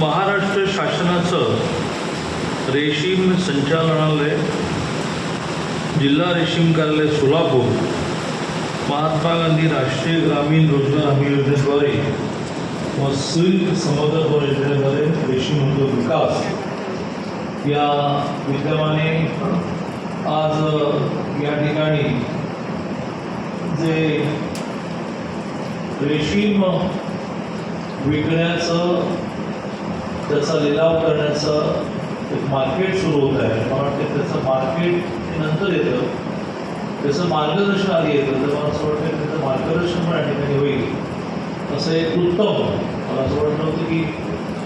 महाराष्ट्र शासनाचं रेशीम संचालनालय जिल्हा रेशीम कार्यालय सोलापूर महात्मा गांधी राष्ट्रीय ग्रामीण रोजगार हमी योजनेद्वारे व सिल्क समग्र योजनेद्वारे रेशीम उद्योग विकास. या विद्यमाने आज या ठिकाणी जे रेशीम विकण्याचं त्याचा लिलाव करण्याचं एक मार्केट सुरू होत आहे. मला वाटतं त्याचं मार्केट नंतर येतं. त्याचं मार्गदर्शन आधी येतं. तर मला असं वाटतं की त्याचं मार्गदर्शन पण या ठिकाणी होईल. असं एक उत्तम मला असं वाटलं होतं की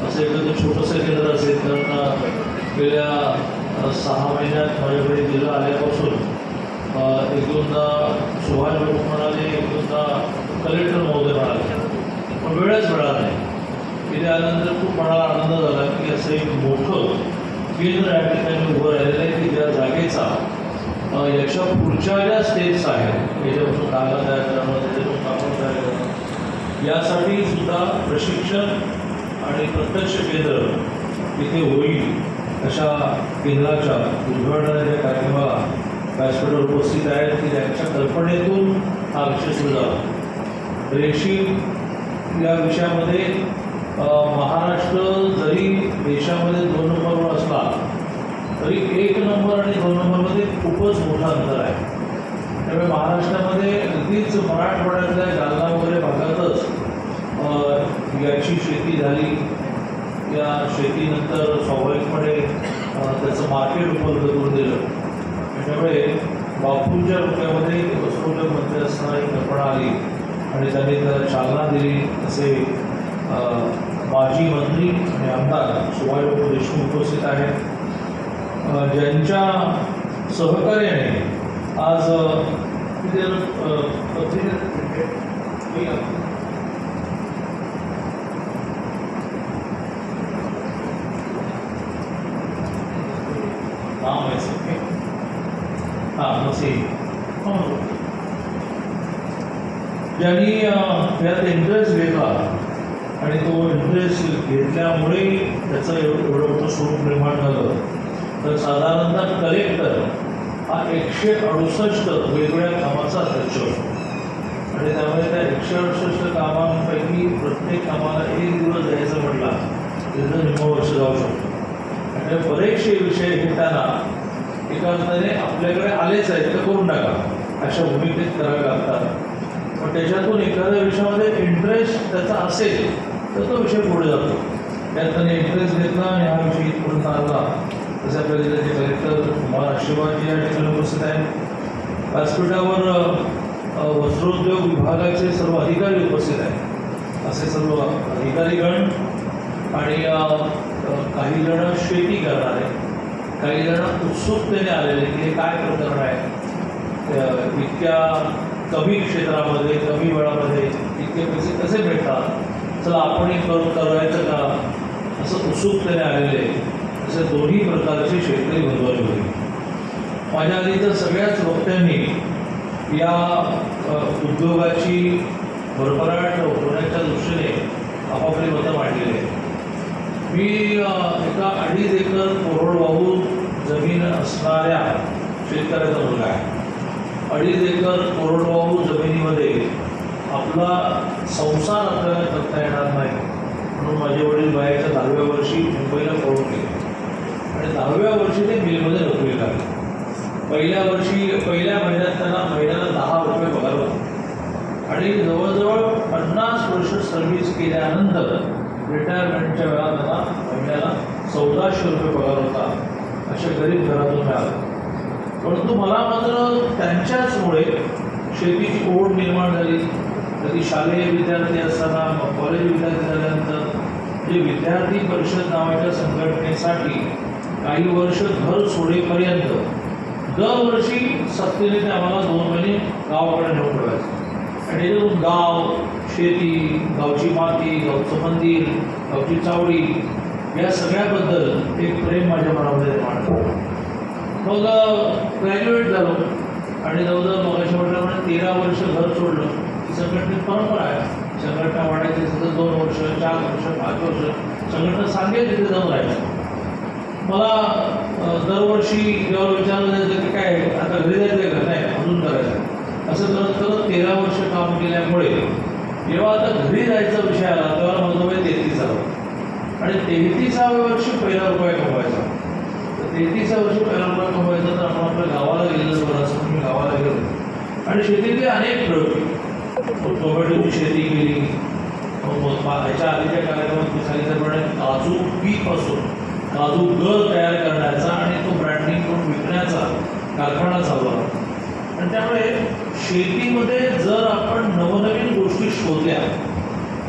असं एखादं छोटंसं केंद्र असेल तर गेल्या सहा महिन्यात माझ्याकडे जिल्हा आल्यापासून एक दोनदा सुभाष बाबू म्हणाले एक दोनदा कलेक्टर महोदय म्हणाले. पण वेळच मिळाला नाही. तिथे आल्यानंतर खूप मनाला आनंद झाला की असं एक मोठं केंद्र या ठिकाणी उभं राहिलेलं आहे की ज्या जागेचा याच्या पुढच्या ज्या स्टेप्स आहेत याच्यापासून कागद तयार करणं त्याच्यापासून कापड तयार करणं यासाठी सुद्धा प्रशिक्षण आणि प्रत्यक्ष केंद्र तिथे होईल अशा केंद्राच्या उद्घाटनाच्या कार्यक्रमाला व्यासपीठावर उपस्थित आहेत की त्यांच्या कल्पनेतून हा विषय सुरू झाला. रेशीम या विषयामध्ये महाराष्ट्र जरी देशामध्ये दोन नंबरवर असला तरी एक नंबर आणि दोन नंबरमध्ये खूपच मोठं अंतर आहे. त्यामुळे महाराष्ट्रामध्ये अगदीच मराठवाड्यातल्या जालना वगैरे भागातच याची शेती झाली. या शेतीनंतर स्वाभाविकपणे त्याचं मार्केट उपलब्ध करून दिलं. त्यामुळे बापूंच्या डोक्यामध्ये वस्त्रोद्योग मंत्री असताना एक म्हणजे कल्पना आली आणि त्यांनी त्याला चालना दिली असे माजी मंत्री आणि आमदार सुभाषबाबू देशमुख उपस्थित आहेत. अ, ज्यांच्या सहकार्याने आज अ, तिथे, अ, पत्रिका- मी- नाम है आणि तो इंटरेस्ट घेतल्यामुळे त्याचं एवढं मोठं स्वरूप निर्माण झालं. तर साधारणतः कलेक्टर हा एकशे अडुसष्ट वेगवेगळ्या कामाचा अध्यक्ष असतो आणि त्यामुळे त्या एकशे अडुसष्ट कामांपैकी प्रत्येक कामाला एक दिवस द्यायचं म्हटला तिथं निम्म वर्ष जाऊ शकतो. आणि बरेचसे विषय घेताना एका अर्थाने आपल्याकडे आलेच आहेत तर करून टाका. अशा भूमिकेत करावे लागतात पण त्याच्यातून एखाद्या विषयामध्ये इंटरेस्ट त्याचा असेल तर तो विषय पुढे जातो. त्यात त्याने इंटरेस्ट घेतला आणि हा विषय इथपर्यंत आणला तशा पद्धतीने कलेक्टर कुमार आशीर्वाद या ठिकाणी उपस्थित आहेत. व्यासपीठावर वस्त्रोद्योग विभागाचे सर्व अधिकारी उपस्थित आहेत. असे सर्व अधिकारीगण आणि काही जण शेती करणारे काही जण उत्सुकतेने आलेले की हे काय प्रकरण आहे. इतक्या कमी क्षेत्रामध्ये कमी वेळामध्ये इतके पैसे कसे भेटतात चला आपणही कर करायचं का? असं उत्सुकतेने आलेले असे दोन्ही प्रकारचे शेतकरी बंधू होते माझ्या आधी तर सगळ्याच वक्त्यांनी या उद्योगाची भरभराट होण्याच्या दृष्टीने आपापली मतं मांडलेली आहेत. मी एका अडीच एकर कोरडवाहू जमीन असणाऱ्या शेतकऱ्याचा मुलगा आहे. अडीच एकर कोरडवाहू जमिनीमध्ये आपला संसार आपल्याला करता येणार नाही. म्हणून माझे वडील बाहेरच्या दहाव्या वर्षी मुंबईला पळून गेले. आणि दहाव्या वर्षी ते मिलमध्ये नोकरी लागले पहिल्या वर्षी पहिल्या महिन्यात त्यांना महिन्याला दहा रुपये पगार होता. आणि जवळजवळ पन्नास वर्ष सर्व्हिस केल्यानंतर रिटायरमेंटच्या वेळा त्यांना महिन्याला चौदाशे रुपये पगार होता. अशा गरीब घरातून मिळाला. परंतु मला मात्र त्यांच्याचमुळे शेतीची ओढ निर्माण झाली. कधी शालेय विद्यार्थी असताना मग कॉलेज विद्यार्थी झाल्यानंतर जे विद्यार्थी परिषद नावाच्या संघटनेसाठी काही वर्ष घर सोडेपर्यंत दरवर्षी सक्तीने ते आम्हाला दोन महिने गावाकडे नेऊन ठेवायचं. आणि त्याच्यातून गाव शेती गावची माती गावचं मंदिर गावची चावडी या सगळ्याबद्दल एक प्रेम माझ्या मनामध्ये निर्माण झालं. मग ग्रॅज्युएट झालो. आणि जवळजवळ मगाशी म्हटल्यामुळे तेरा वर्ष घर सोडलं. संघटनेत परंपरा आहे. संघटना वाढायची सतत दोन वर्ष चार वर्ष पाच वर्ष संघटना सांगेल तिथे जाऊन राहायचं मला दरवर्षी जेव्हा विचारलं जायचं की काय आता घरी जायचं का नाही अजून करायचं. असं करत करत तेरा वर्ष काम केल्यामुळे जेव्हा आता घरी जायचा विषय आला तेव्हा माझं वय तेहतीस आणि तेहतीसाव्या वर्षी पहिला रुपया कमवायचा. तर तेहतीसाव्या वर्षी पहिला रुपया कमवायचा तर आपण आपल्या गावाला गेलेलं बरं असं मी गावाला गेलो. आणि शेतीतले अनेक प्रयोग. टोमॅटोची शेती केली मग ह्याच्या आधीच्या कार्यक्रमात मी सांगितल्याप्रमाणे काजू पीकपासून काजू गर तयार करण्याचा आणि तो ब्रँडिंग करून विकण्याचा कारखाना चालवला आणि त्यामुळे शेतीमध्ये जर आपण नवनवीन गोष्टी शोधल्या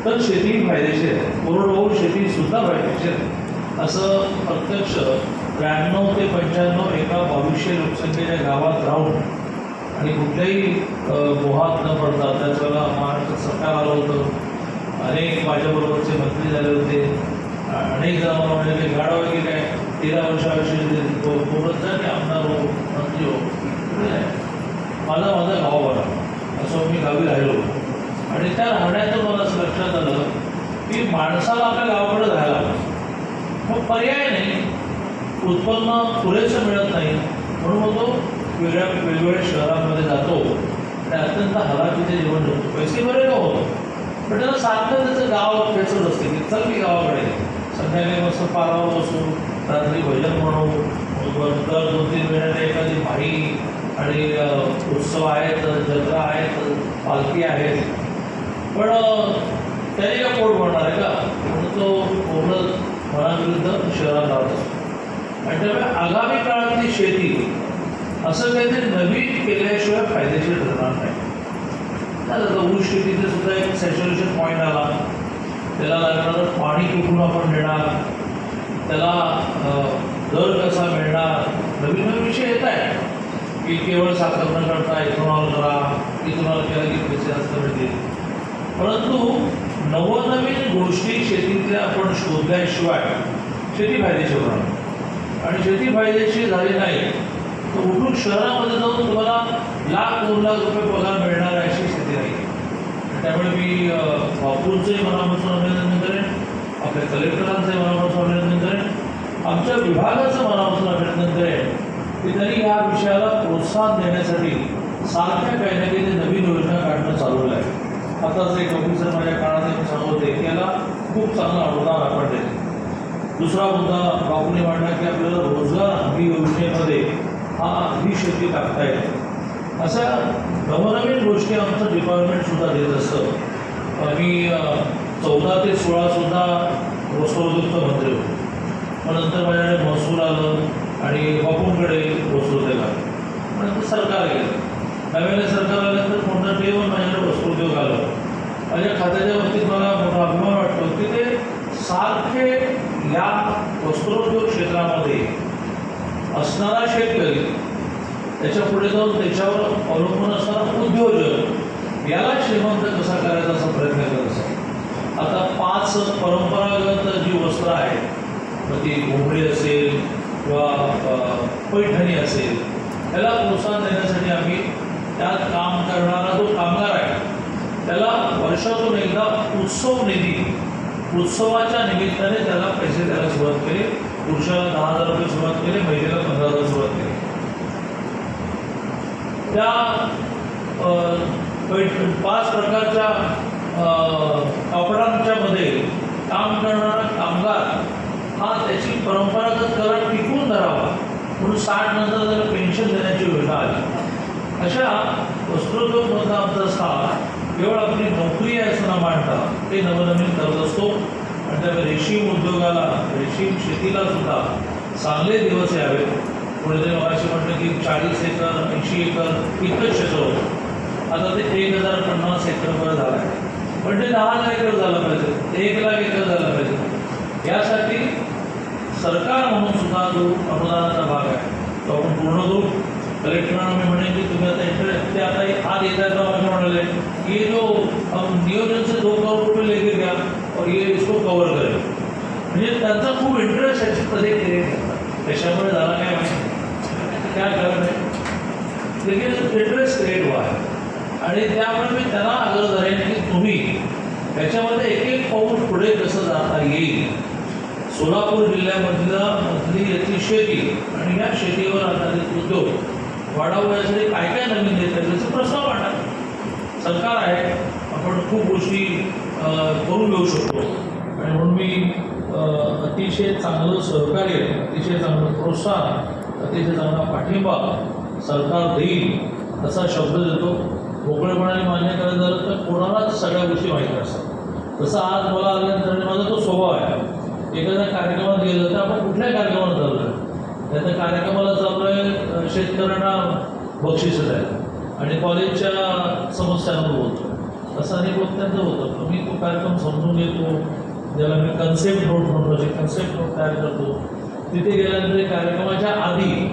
तर शेती फायदेशीर आहे कोरडवाहू शेती सुद्धा फायदेशीर आहे असं प्रत्यक्ष त्र्याण्णव ते पंच्याण्णव एका बावीसशे लोकसंख्येच्या गावात राहून आणि कुठल्याही अ, मोहात न पडता त्याच वेळेला महाराष्ट्र सरकार आलं होतं. अनेक माझ्याबरोबरचे मंत्री झाले होते. अनेक जण मला म्हणजे काही गाडा वगैरे काय? तेरा वर्षाविषयी बोलत जा की आमदार हो मंत्री हो माझा माझा गाव बरा. असं मी गावी राहिलो. आणि त्या राहण्यातून मला असं लक्षात आलं की माणसाला आपल्या गावाकडे राहायला मग पर्याय नाही. उत्पन्न पुरेसं मिळत नाही. म्हणून मग तो वेगळ्या वेगवेगळ्या शहरांमध्ये जातो. आणि अत्यंत हलाखीचे जीवन जगतो. पैसे बरे का होतो? पण त्याला सारखं त्याचं गाव खेचत असते की चल मी गावाकडे. संध्याकाळी मस्त पारावर बसू रात्री भजन म्हणू दर दोन तीन महिन्याने एखादी भाई आणि उत्सव आहेत जत्रा आहेत पालखी आहेत. पण त्याने का पोट भरणार आहे का? म्हणून तो पूर्ण मनाविरुद्ध शहरात राहत. असतो आणि त्यामुळे आगामी काळातली शेती असं काहीतरी नवीन केल्याशिवाय फायदेशीर ठरणार नाही. झालं तर ऊस शेतीचं सुद्धा एक सॅच्युरेशन पॉईंट आला. त्याला लागणारं पाणी कुठून आपण देणार त्याला दर कसा मिळणार? नवीन नवीन विषय येत आहे की केवळ साखर न करता इथेनॉल करा इथेनॉल केला की पैसे जास्त मिळतील. परंतु नवनवीन गोष्टी शेतीतल्या आपण शोधल्याशिवाय शेती फायदेशीर होणार आणि शेती फायदेशीर झाली नाही उठून शहरामध्ये जाऊन तुम्हाला लाख दोन लाख रुपये पगार मिळणार आहे अशी स्थिती नाही त्यामुळे मी बापूरचंही मनापासून अभिनंदन करेन. आपल्या कलेक्टरांचंही मनापासून अभिनंदन करेन. आमच्या विभागाचं मनापासून अभिनंदन करेन की त्यांनी या विषयाला प्रोत्साहन देण्यासाठी सारख्या काही ना काही नवीन योजना काढणं चालवलं आहे. आताच एक ऑफिसर माझ्या काळात मी सांगत होते की याला खूप चांगला अनुदान आपण द्यायचं दुसरा मुद्दा बापूने मांडला की आपल्याला रोजगार हमी योजनेमध्ये हा ही शेती टाकता येते. अशा नवनवीन गोष्टी आमचं डिपार्टमेंट सुद्धा देत असतं. आम्ही चौदा ते सोळा सुद्धा वस्त्रोद्योगचं मंत्री होतो. पण नंतर माझ्याकडे महसूल आलं आणि बापूंकडे वस्त्रोद्योग आलं. नंतर सरकार गेलं. नव्याने सरकार आल्यानंतर कोणतं टेबल माझ्याकडे वस्त्रोद्योग आलं. माझ्या खात्याच्या बाबतीत मला मोठा अभिमान वाटतो की ते सारखे या वस्त्रोद्योग क्षेत्रामध्ये असणारा शेतकरी त्याच्या पुढे जाऊन त्याच्यावर अवलंबून असणारा उद्योजक याला श्रीमंत कसा करायचा असा प्रयत्न करत असतात आता पाच परंपरागत जी वस्त्र आहेत मग ती घोंगडी असेल किंवा पैठणी असेल त्याला प्रोत्साहन देण्यासाठी आम्ही त्यात काम करणारा जो कामगार आहे त्याला वर्षातून एकदा उत्सव निधी उत्सवाच्या निमित्ताने त्याला पैसे द्यायला सुरुवात केली. पुरुषाला दहा हजार रुपये सुरुवात केली महिलेला पंधरा हजार सुरुवात केली. त्या पाच प्रकारच्या अ, कापडांच्या मध्ये काम करणारा कामगार हा त्याची परंपरागत कला टिकून धरावा म्हणून साठ नंतर त्याला पेन्शन देण्याची योजना आली. अशा वस्त्रोद्योग आमचा केवळ आपली नोकरी आहे असं न मांडता ते नवनवीन करत असतो आणि रेशीम उद्योगाला रेशीम शेतीला सुद्धा चांगले दिवस यावेत. कोणीतरी मगाशी म्हटलं की चाळीस एकर ऐंशी एकर इतकं क्षेत्र होतं आता ते एक हजार पन्नास एकरवर झालं आहे. पण ते दहा हजार एकर झालं पाहिजे. एक लाख एकर झालं पाहिजे. यासाठी सरकार म्हणून सुद्धा जो अनुदानाचा भाग आहे तो आपण पूर्ण करू. कलेक्टरांना मी म्हणेन की तुम्ही आता इंटरेस्ट ते आता आज येत म्हणाले की जो नियोजनचे दोन करोड रुपये और ये इसको कवर करेल. म्हणजे त्यांचा खूप इंटरेस्ट याची कधी क्रिएट त्याच्यामुळे झाला काय माहिती? काय कारण आहे इंटरेस्ट क्रिएट व्हा आणि त्यामुळे मी त्यांना आग्रह धरेन की तुम्ही त्याच्यामध्ये एक एक पाऊल पुढे कसं जाता येईल? सोलापूर जिल्ह्यामधल्या मधली याची शेती आणि या शेतीवर आधारित उद्योग वाढवण्यासाठी काय काय नवीन देत आहे त्याचे प्रस्ताव मांडा सरकार आहे. आपण खूप गोष्टी करून घेऊ शकतो. आणि म्हणून मी अतिशय चांगलं सहकार्य अतिशय चांगलं प्रोत्साहन अतिशय चांगला पाठिंबा सरकार देईल असा शब्द देतो. मोकळेपणाने मान्य करायचं झालं तर कोणालाच सगळ्या गोष्टी माहिती असतात तसं आज मला आल्यानंतर माझा तो स्वभाव आहे. एखाद्या कार्यक्रमात गेलं तर आपण कुठल्या कार्यक्रमात चाललो आहे त्या कार्यक्रमाला चाललो आहे शेतकऱ्यांना बक्षिसं द्यायला. आणि कॉलेजच्या समस्यांवर बोलतो असं अनेक वक्त्यांचं होतं. तर मी तो कार्यक्रम समजून घेतो. ज्याला मी कन्सेप्ट रोड म्हणतो जे कन्सेप्ट रोड तयार करतो तिथे गेल्यानंतर कार्यक्रमाच्या आधी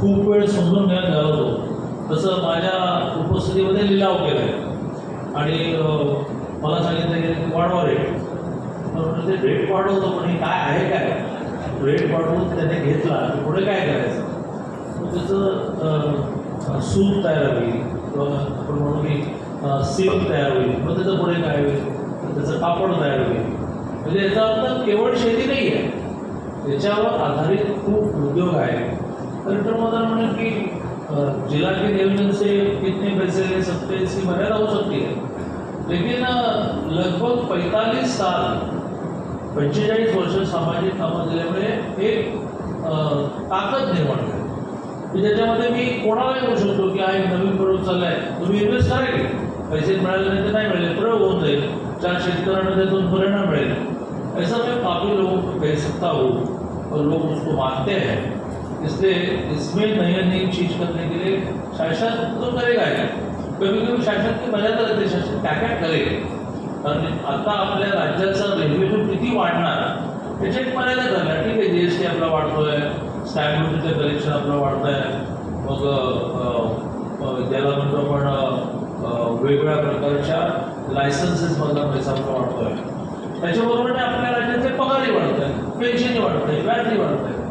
खूप वेळ समजून घ्यायला घालवतो. तसं माझ्या उपस्थितीमध्ये लिलाव केला आहे आणि मला सांगितलं की वाढवा रेट म्हणून ते रेट वाढवतो पण हे काय आहे काय? रेट वाढवून त्याने घेतला. तर पुढे काय करायचं? त्याचं सूप तयार आली किंवा आपण म्हणू की सिल्क तयार होईल मग त्याचं पुढे काय होईल त्याचं कापड तयार होईल. म्हणजे याचा अर्थ केवळ शेती नाही आहे त्याच्यावर आधारित खूप उद्योग आहे कलेक्टर महोदय की जिल्हा जिला के रेवेन्यू से कितने पैसे ले सकते इसकी मर्यादा हो सकती है लेकिन लगभग पैंतालीस साल पंचेचाळीस वर्ष सामाजिक कामं दिल्यामुळे एक ताकद निर्माण झाली. म्हणजे की ज्याच्यामध्ये मी कोणालाही म्हणू शकतो की हा एक नवीन प्रयोग चालला आहे तुम्ही इन्व्हेस्ट करा की पैसे मिळाले नाही तर नाही मिळाले प्रयोग होऊन जाईल. चार शेतकऱ्यांना त्यातून परिणाम मिळेल. ऐसा मैं काफ़ी लोगों को कह सकता हूँ और लोग उसको मानते हैं। इसलिए इसमें नई नई चीज़ करने के लिए शासन तो करेगा ही। कभी कभी शासन की मजा मर्यादा रहते शासन क्या क्या करेल कारण आता आपल्या राज्याचा रेव्हेन्यू किती वाढणार? त्याची एक मर्यादा झाल्या ठीक आहे जी एस टी आपला वाढतोय स्टॅम्प ड्युटीचं कलेक्शन आपलं वाढत आहे मग अ, अ, ज्याला म्हणतो आपण अ, अ, वेगवेगळ्या प्रकारच्या लायसन्सेसमधला पैसा आपला वाढतोय. त्याच्याबरोबर आपल्या राज्याचे पगारही वाढत आहे पेन्शनही वाढत आहे व्याजही वाढत आहे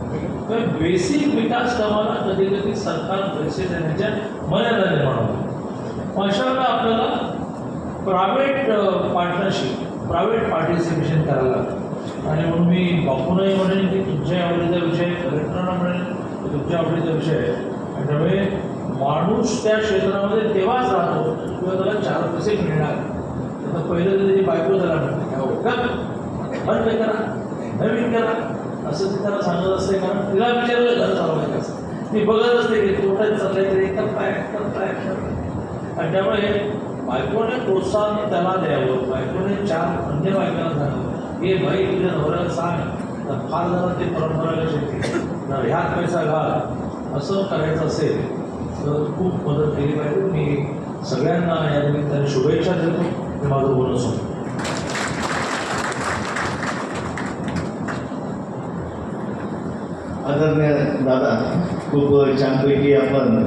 तर बेसिक विकास कामाला कधी कधी सरकार पैसे देण्याच्या मर्यादा निर्माण होतात. अशा वेळेला आपल्याला प्रायव्हेट पार्टनरशिप प्रायव्हेट पार्टिसिपेशन करायला लागतं. आणि म्हणून मी बापूनही म्हणेन की तुमच्या आवडीचा विषय पर्यटनाला म्हणेन की तुमच्या आवडीचा विषय आहे. त्यामुळे माणूस त्या क्षेत्रामध्ये तेव्हाच राहतो किंवा त्याला चार पैसे मिळणार. आता पहिलं तर त्याची बायको त्याला म्हणते "काय हो. का? बंद करा. नवीन करा. असं ते त्याला सांगत असते कारण तिला विचारलं घर चालवायचं असं ती बघत असते की तोट्यात चाललंय तरी करताय करताय आणि त्यामुळे बायकोने प्रोत्साहन त्याला द्यावं. बायकोने चार अन्य बायकांना सांगावं. हे बाई तुझ्या नवऱ्याला सांग. तर फार जरा ते परंपरा लक्षात घे ना ह्यात पैसा घाल. असं करायचं असेल तर खूप मदत केली पाहिजे. मी सगळ्यांना या निमित्ताने शुभेच्छा देतो. हे माझं बोलणं सोडतो आदरणीय दादा खूप छानपैकी आपण